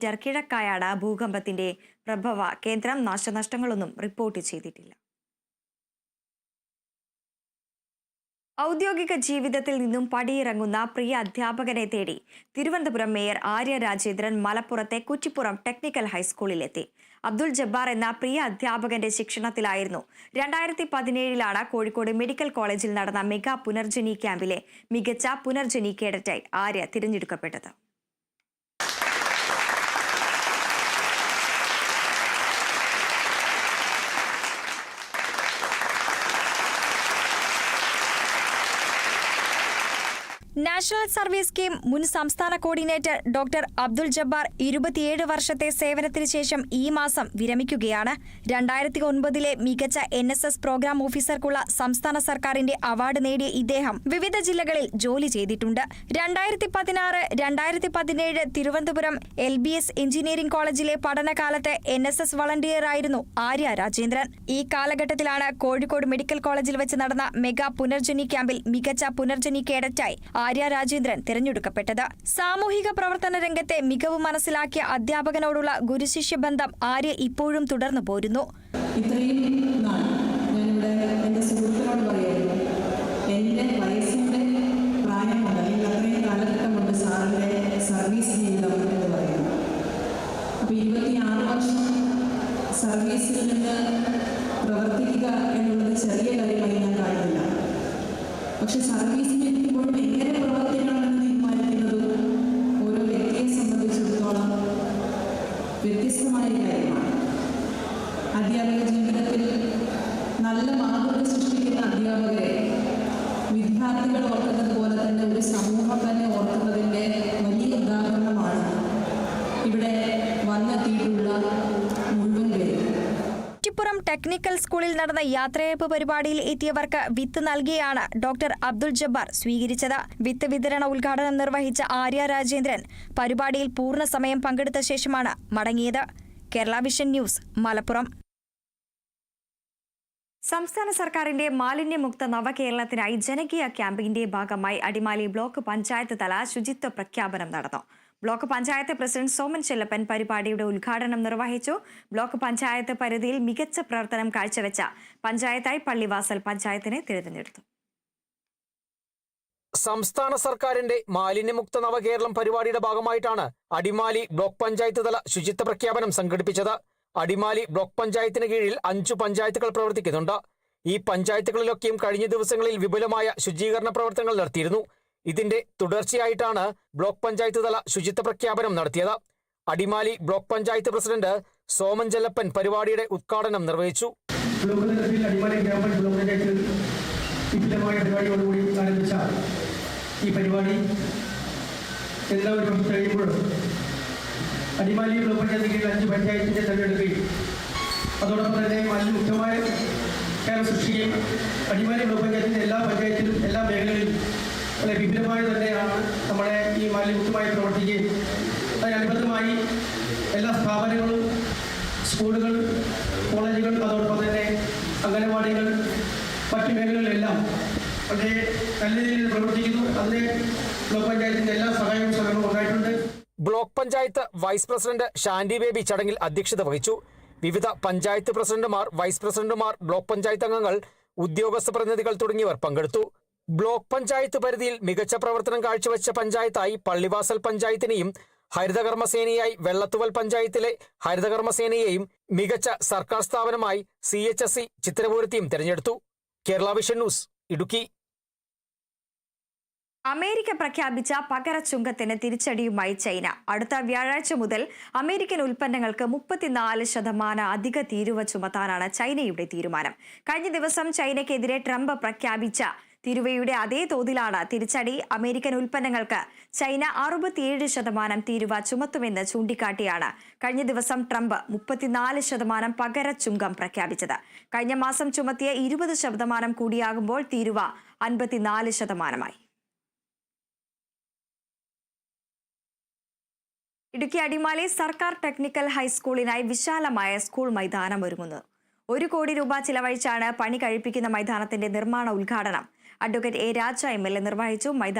Metre കിഴക്കായാണ് ഭൂകമ്പത്തിന്റെ പ്രഭവ കേന്ദ്രം. നാശനഷ്ടങ്ങളൊന്നും report ചെയ്തിട്ടില്ല. ഔദ്യോഗിക ജീവിതത്തിൽ നിന്നും പടിയിറങ്ങുന്ന പ്രിയ അധ്യാപകനെ തേടി തിരുവനന്തപുരം മേയർ ആര്യ രാജേന്ദ്രൻ മലപ്പുറത്തെ കുറ്റിപ്പുറം ടെക്നിക്കൽ ഹൈസ്കൂളിലെത്തി. അബ്ദുൾ ജബ്ബാർ എന്ന പ്രിയ അധ്യാപകന്റെ ശിക്ഷണത്തിലായിരുന്നു. രണ്ടായിരത്തി പതിനേഴിലാണ് കോഴിക്കോട് മെഡിക്കൽ കോളേജിൽ നടന്ന മെഗാ പുനർജനി ക്യാമ്പിലെ മികച്ച പുനർജനി കേഡറ്റായി ആര്യ തിരഞ്ഞെടുക്കപ്പെട്ടത്. നാഷണൽ സർവീസ് സ്കീം മുൻ സംസ്ഥാന കോർഡിനേറ്റർ ഡോക്ടർ അബ്ദുൾ ജബ്ബാർ ഇരുപത്തിയേഴ് വർഷത്തെ സേവനത്തിന് ശേഷം ഈ മാസം വിരമിക്കുകയാണ്. രണ്ടായിരത്തി ഒൻപതിലെ മികച്ച എൻ എസ് എസ് പ്രോഗ്രാം ഓഫീസർക്കുള്ള സംസ്ഥാന സർക്കാരിന്റെ അവാർഡ് നേടിയ ഇദ്ദേഹം വിവിധ ജില്ലകളിൽ ജോലി ചെയ്തിട്ടുണ്ട്. രണ്ടായിരത്തി പതിനാറ് രണ്ടായിരത്തി പതിനേഴ് Thiruvananthapuram L B S engineering കോളേജിലെ പഠനകാലത്ത് എൻ എസ് എസ് വളണ്ടിയറായിരുന്നു ആര്യ രാജേന്ദ്രൻ. ഈ കാലഘട്ടത്തിലാണ് കോഴിക്കോട് മെഡിക്കൽ കോളേജിൽ വെച്ച് നടന്ന മെഗാ പുനർജനി ക്യാമ്പിൽ മികച്ച പുനർജനി കേഡറ്റായി ആര്യ രാജേന്ദ്രൻ തിരഞ്ഞെടുക്കപ്പെട്ടത്. സാമൂഹിക പ്രവർത്തന രംഗത്തെ മികവ് മനസ്സിലാക്കിയ അധ്യാപകനോടുള്ള ഗുരുശിഷ്യ ബന്ധം ആര്യ ഇപ്പോഴും തുടർന്നു പോരുന്നു. ഇത്രയും പ്രായം സർവീസ് പറയുന്നു അപ്പോൾ സർവീസിൽ നിന്ന് പ്രവർത്തിക്കുക എന്നുള്ളത് ചെറിയ കാര്യമായി ഞാൻ കാണുന്നില്ല. പക്ഷെ സർവീസിൽ ഇരിക്കുമ്പോഴും എങ്ങനെ പ്രവർത്തിക്കണമെന്ന് തീരുമാനിക്കുന്നത് ഓരോ വ്യക്തിയെ സംബന്ധിച്ചിടത്തോളം വ്യത്യസ്തമായ കാര്യമാണ്. ജീവിതത്തിൽ നല്ല മാതൃക സൃഷ്ടിക്കുന്ന അധ്യാപകരെ വിദ്യാർത്ഥികൾ ഓർക്കുന്നത് പോലെ തന്നെ ഒരു സമൂഹം തന്നെ ഓർക്കുന്നതിന്റെ വലിയ കുറ്റിപ്പുറം ടെക്നിക്കൽ സ്കൂളിൽ നടന്ന യാത്രയയപ്പ് പരിപാടിയിൽ എത്തിയവർക്ക് വിത്ത് നൽകിയാണ് ഡോക്ടർ അബ്ദുൾ ജബ്ബാർ സ്വീകരിച്ചത്. വിത്ത് വിതരണ ഉദ്ഘാടനം നിർവഹിച്ച ആര്യ രാജേന്ദ്രൻ പരിപാടിയിൽ പൂർണ സമയം പങ്കെടുത്ത ശേഷമാണ് മടങ്ങിയത്. Kerala vision news Malappuram. സംസ്ഥാന സർക്കാരിന്റെ മാലിന്യമുക്ത നവകേരളത്തിനായി ജനകീയ ക്യാമ്പയിന്റെ ഭാഗമായി അടിമാലി ബ്ലോക്ക് പഞ്ചായത്ത് തല ശുചിത്വ പ്രഖ്യാപനം നടന്നു. ബ്ലോക്ക് പഞ്ചായത്ത് പ്രസിഡന്റ് സോമൻ ചെല്ലപ്പൻ പരിപാടിയുടെ ഉദ്ഘാടനം നിർവഹിച്ചു. ബ്ലോക്ക് പഞ്ചായത്ത് പരിധിയിൽ മികച്ച പ്രവർത്തനം കാഴ്ചവെച്ച പഞ്ചായത്തായി പള്ളിവാസൽ പഞ്ചായത്തിനെ തിരഞ്ഞെടുത്തു സംസ്ഥാന സർക്കാരിന്റെ മാലിന്യമുക്ത നവകേരളം പരിപാടിയുടെ ഭാഗമായിട്ടാണ് അടിമാലി ബ്ലോക്ക് പഞ്ചായത്ത് തല ശുചിത്വ പ്രഖ്യാപനം സംഘടിപ്പിച്ചത്. അടിമാലി ബ്ലോക്ക് പഞ്ചായത്തിന് കീഴിൽ അഞ്ചു പഞ്ചായത്തുകൾ പ്രവർത്തിക്കുന്നുണ്ട്. ഈ പഞ്ചായത്തുകളിലൊക്കെയും കഴിഞ്ഞ ദിവസങ്ങളിൽ വിപുലമായ ശുചീകരണ പ്രവർത്തനങ്ങൾ നടത്തിയിരുന്നു. ഇതിന്റെ തുടർച്ചയായിട്ടാണ് ബ്ലോക്ക് പഞ്ചായത്ത് തല ശുചിത്വ പ്രഖ്യാപനം നടത്തിയത്. അടിമാലി ബ്ലോക്ക് പഞ്ചായത്ത് പ്രസിഡന്റ് സോമൻ ചെല്ലപ്പൻ പരിപാടിയുടെ ഉദ്ഘാടനം നിർവഹിച്ചു. ഈ പരിപാടി എല്ലാവരും കഴിയുമ്പോൾ അടിമാലി ബ്ലോക്ക് പഞ്ചായത്ത് കീഴിൽ അഞ്ച് പഞ്ചായത്തിന്റെ തെരഞ്ഞെടുക്കുകയും അതോടൊപ്പം തന്നെ മറ്റു മുക്തമായ കേരളം സൃഷ്ടിക്കുകയും അടിമാലി ബ്ലോക്ക് പഞ്ചായത്തിന്റെ എല്ലാ പഞ്ചായത്തിലും എല്ലാ മേഖലകളിലും വളരെ വിപുലമായി തന്നെയാണ് നമ്മുടെ ഈ മാലിന്യമുക്തമായി പ്രവർത്തിക്കുകയും അതിനനുബന്ധമായി എല്ലാ സ്ഥാപനങ്ങളും സ്കൂളുകൾ കോളേജുകൾ അതോടൊപ്പം തന്നെ അംഗനവാടികൾ മറ്റു മേഖലകളിലെല്ലാം വളരെ നല്ല രീതിയിൽ പ്രവർത്തിക്കുന്നു. അതിന് ബ്ലോക്ക് പഞ്ചായത്തിന്റെ എല്ലാ സഹായവും സഹകരണവും ഉണ്ടായിട്ടുണ്ട്. Block panchayat vice president Shandy Baby ചടങ്ങിൽ അധ്യക്ഷത വഹിച്ചു. വിവിധ പഞ്ചായത്ത് പ്രസിഡന്റുമാർ വൈസ് പ്രസിഡന്റുമാർ ബ്ലോക്ക് പഞ്ചായത്ത് അംഗങ്ങൾ ഉദ്യോഗസ്ഥ പ്രതിനിധികൾ തുടങ്ങിയവർ പങ്കെടുത്തു. ബ്ലോക്ക് പഞ്ചായത്ത് പരിധിയിൽ മികച്ച പ്രവർത്തനം കാഴ്ചവെച്ച പഞ്ചായത്തായി പള്ളിവാസൽ പഞ്ചായത്തിനെയും ഹരിതകർമ്മസേനയായി വെള്ളത്തുവൽ പഞ്ചായത്തിലെ ഹരിതകർമ്മസേനയെയും മികച്ച സർക്കാർ സ്ഥാപനമായി സി എച്ച് എസ് സി ചിത്രപൂരത്തെയും തെരഞ്ഞെടുത്തു. Kerala vision news Idukki. America പ്രഖ്യാപിച്ച പകര ചുങ്കത്തിന് തിരിച്ചടിയുമായി ചൈന. അടുത്ത വ്യാഴാഴ്ച മുതൽ അമേരിക്കൻ ഉൽപ്പന്നങ്ങൾക്ക് മുപ്പത്തിനാല് ശതമാനം അധിക തീരുവ ചുമത്താനാണ് ചൈനയുടെ തീരുമാനം. കഴിഞ്ഞ ദിവസം ചൈനയ്ക്കെതിരെ ട്രംപ് പ്രഖ്യാപിച്ച തീരുവയുടെ അതേ തോതിലാണ് തിരിച്ചടി അമേരിക്കൻ ഉൽപ്പന്നങ്ങൾക്ക് ചൈന അറുപത്തിയേഴ് ശതമാനം തീരുവ ചുമത്തുമെന്ന് ചൂണ്ടിക്കാട്ടിയാണ് കഴിഞ്ഞ ദിവസം ട്രംപ് മുപ്പത്തിനാല് ശതമാനം പകര ചുങ്കം പ്രഖ്യാപിച്ചത്. കഴിഞ്ഞ മാസം ചുമത്തിയ ഇരുപത് ശതമാനം കൂടിയാകുമ്പോൾ തീരുവ അൻപത്തിനാല് ശതമാനമായി. ഇടുക്കി അടിമാലി സർക്കാർ ടെക്നിക്കൽ ഹൈസ്കൂളിനായി വിശാലമായ സ്കൂൾ മൈതാനം ഒരുങ്ങുന്നു ഒരു കോടി രൂപ ചിലവഴിച്ചാണ് പണി കഴിപ്പിക്കുന്ന മൈതാനത്തിന്റെ നിർമ്മാണ ഉദ്ഘാടനം. Advocate A Raja M L A നിർവഹിച്ചു.